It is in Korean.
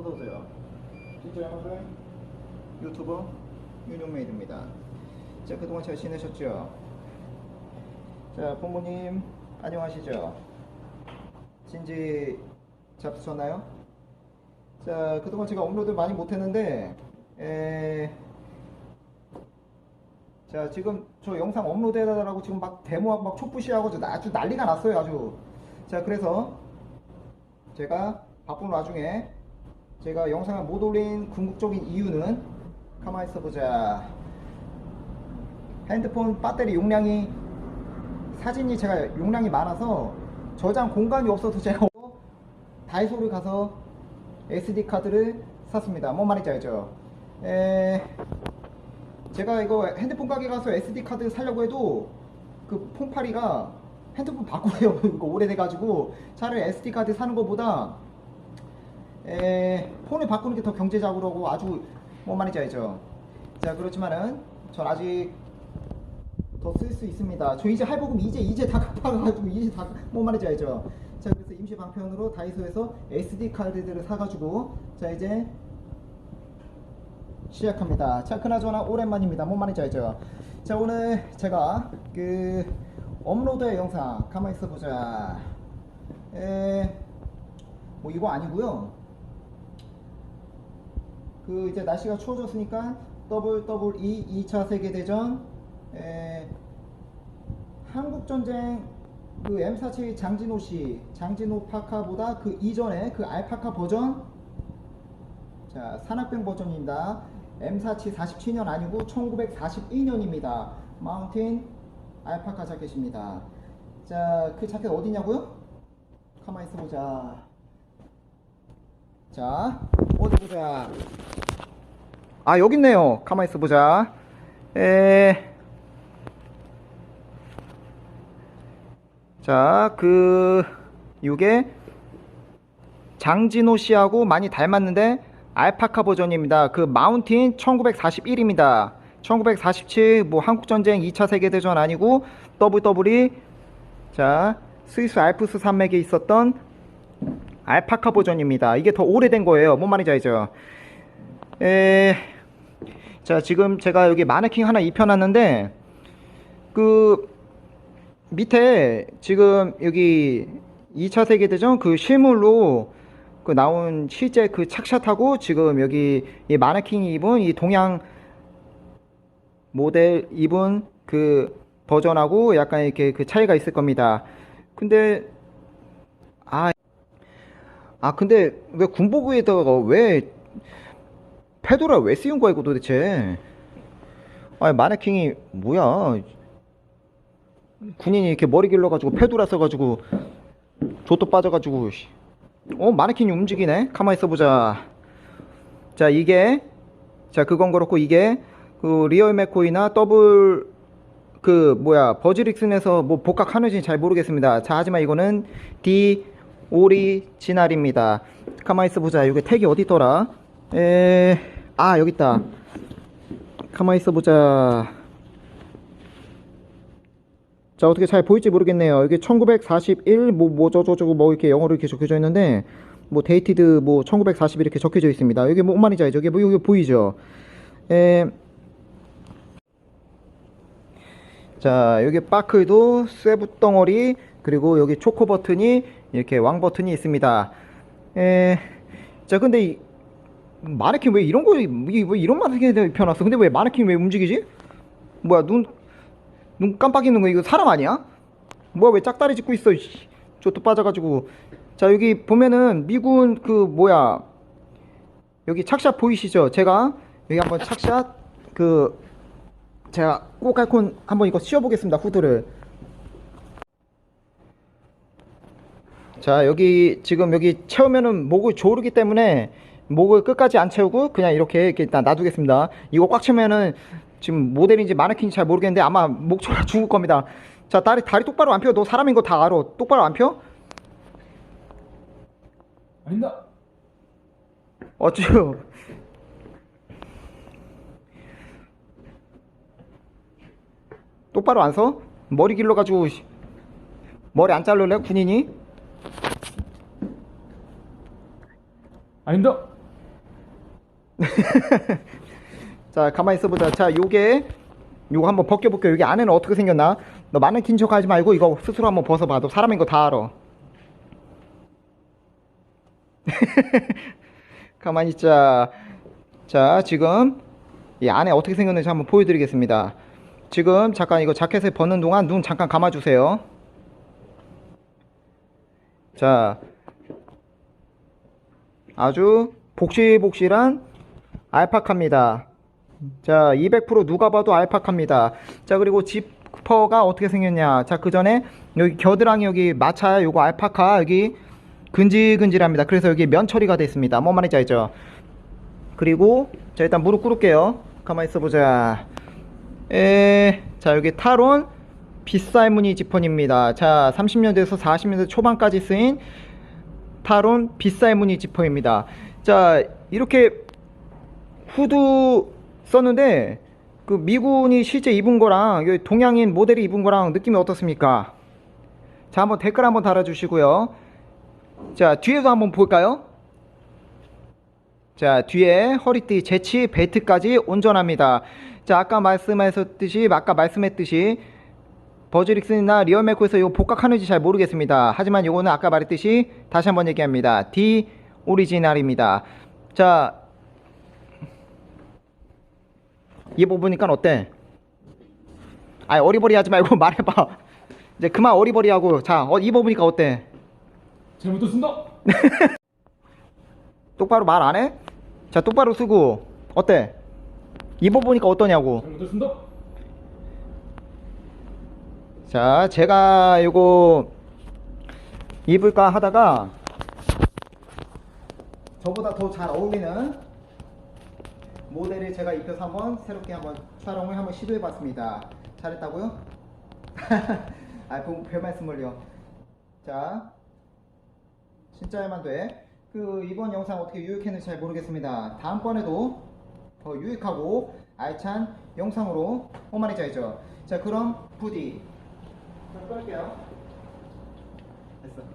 어서오세요. 진짜 여러분 유튜버 윤용메이드입니다. 자 그동안 잘 지내셨죠? 자 부모님 안녕하시죠? 진지 잡수셨나요? 자 그동안 제가 업로드 많이 못했는데 에... 자 지금 저 영상 업로드 해달라고 지금 막 데모하고 막 촛불시하고 저 아주 난리가 났어요 아주 자 그래서 제가 바쁜 와중에 제가 영상을 못 올린 궁극적인 이유는 가만히 있어보자. 핸드폰 배터리 용량이 사진이 제가 용량이 많아서 저장 공간이 없어서 제가 다이소를 가서 SD 카드를 샀습니다. 뭔 말인지 알죠? 에... 제가 이거 핸드폰 가게 가서 SD 카드 사려고 해도 그 폰파리가 핸드폰 바꾸래요. 이거 오래돼가지고 차라리 SD 카드 사는 것보다 에, 폰을 바꾸는 게 더 경제적으로고 아주 뭔 말인지 알죠. 자 그렇지만은 전 아직 더 쓸 수 있습니다. 저 이제 할부금 이제 이제 다 갚아가지고 이제 다뭔 말인지 알죠. 자 그래서 임시 방편으로 다이소에서 SD 카드들을 사가지고 자 이제 시작합니다. 자, 그나저나 오랜만입니다. 뭔 말인지 알죠? 자, 오늘 제가 그 업로드의 영상 가만히 있어 보자. 에, 뭐 이거 아니고요. 그 이제 날씨가 추워졌으니까 WWE 2차 세계 대전 에, 한국 전쟁 그 M47 장진호 씨, 장진호 파카보다 그 이전에 그 알파카 버전 자, 산악병 버전입니다. M47 47년 아니고 1942년입니다. 마운틴 알파카 자켓입니다. 자, 그 자켓 어디냐고요? 가만히 있어 보자. 자, 어디 보자. 아, 여기 있네요. 가만히 있어 보자. 에. 자, 그 요게 장진호 씨하고 많이 닮았는데 알파카 버전입니다. 그 마운틴 1941입니다. 1947 뭐 한국 전쟁 2차 세계 대전 아니고 WWE 자 스위스 알프스 산맥에 있었던 알파카 버전입니다. 이게 더 오래된 거예요. 뭔 말인지 알죠? 에... 자 지금 제가 여기 마네킹 하나 입혀놨는데 그 밑에 지금 여기 2차 세계 대전 그 실물로 그 나온 실제 그 착샷하고 지금 여기 이 마네킹이 입은 이 동양 모델 입은 그 버전하고 약간 이렇게 그 차이가 있을 겁니다. 근데 아, 아 근데 왜 군복에다가 왜 페도라 왜 씌운 거야 이거 도대체? 아 마네킹이 뭐야? 군인이 이렇게 머리 길러가지고 페도라 써가지고 조또 빠져가지고 씨. 어 마네킹이 움직이네 가만히 있어보자 자 이게 자 그건 그렇고 이게 그 리얼 맥코이나 더블 그 뭐야 버즈릭슨에서 뭐 복각 하는지 잘 모르겠습니다 자 하지만 이거는 디 오리지널입니다. 가만히 있어 보자. 이게 택이 어디 있더라? 에 아 여기 있다. 가만히 있어 보자. 자 어떻게 잘 보일지 모르겠네요. 이게 1941 뭐 뭐 저저저거 뭐 이렇게 영어로 이렇게 적혀져 있는데 뭐 데이티드 뭐 1940 이렇게 적혀져 있습니다. 여기 뭐 알죠? 여기 뭐 여기 보이죠? 에... 자 여기 바클도 세부 덩어리 그리고 여기 초코 버튼이 이렇게 왕 버튼이 있습니다. 에... 자 근데 이 마네킹 왜 이런 거 왜 이런 마네킹에 입혀놨어? 근데 왜 마네킹 왜 움직이지? 뭐야 눈 눈 깜빡이는 거 이거 사람 아니야? 뭐야 왜 짝다리 짚고 있어 저또 빠져가지고. 자 여기 보면은 미군 그 뭐야 여기 착샷 보이시죠? 제가 여기 한번 착샷 그 제가 꼬깔콘 한번 이거 씌워보겠습니다 후드를 자 여기 지금 여기 채우면은 목을 조르기 때문에 목을 끝까지 안 채우고 그냥 이렇게, 이렇게 일단 놔두겠습니다 이거 꽉 채우면은 지금 모델인지 마네킹인지 잘 모르겠는데 아마 목초라 죽을 겁니다 자 다리 다리 똑바로 안 펴 너 사람인 거 다 알아 똑바로 안 펴? 아닙니다. 어쭈 똑바로 안 서? 머리 길러가지고 씨, 머리 안 자를래 군인이? 아닙니다. 자, 가만히 있어보자. 자, 요게, 요거 한번 벗겨볼게요. 여기 안에는 어떻게 생겼나? 너 마네킹 척 하지 말고 이거 스스로 한번 벗어봐. 너 사람인 거 다 알아. 가만히 있자. 자, 지금 이 안에 어떻게 생겼는지 한번 보여드리겠습니다. 지금 잠깐 이거 자켓을 벗는 동안 눈 잠깐 감아주세요. 자, 아주 복실복실한 알파카입니다. 자, 200% 누가 봐도 알파카입니다. 자, 그리고 지퍼가 어떻게 생겼냐? 자, 그 전에 여기 겨드랑이 여기 마차 요거 알파카 여기 근질근질합니다. 그래서 여기 면 처리가 됐습니다. 뭔 말인지 알죠? 그리고 자, 일단 무릎 꿇을게요. 가만히 있어 보자. 에, 자, 여기 타론 빗살 무늬 지퍼입니다. 자, 30년대에서 40년대 초반까지 쓰인 타론 빗살 무늬 지퍼입니다. 자, 이렇게 후드 썼는데 그 미군이 실제 입은 거랑 동양인 모델이 입은 거랑 느낌이 어떻습니까? 자, 한번 댓글 한번 달아주시고요. 자, 뒤에도 한번 볼까요? 자, 뒤에 허리띠 재치 벨트까지 온전합니다. 자, 아까 말씀하셨듯이 아까 말씀했듯이 버즈릭스나 리얼메코에서 이거 복각하는지 잘 모르겠습니다. 하지만 이거는 아까 말했듯이 다시 한번 얘기합니다. D 오리지널입니다. 자, 입어보니까 어때? 아, 어리버리 하지 말고 말해봐. 이제 그만 어리버리하고 자, 어, 입어보니까 어때? 잘못했습니다. 똑바로 말 안 해? 자, 똑바로 쓰고 어때? 입어보니까 어떠냐고. 잘못했습니다. 자, 제가 요거 입을까 하다가 저보다 더 잘 어울리는 모델을 제가 입혀서 한번 새롭게 한번 촬영을 한번 시도해 봤습니다. 잘했다고요? 아, 그별 말씀을요. 자, 진짜야만 돼. 그 이번 영상 어떻게 유익했는지 잘 모르겠습니다. 다음번에도 더 유익하고 알찬 영상으로 알죠? 자, 그럼 부디 자, 끌게요. 됐어.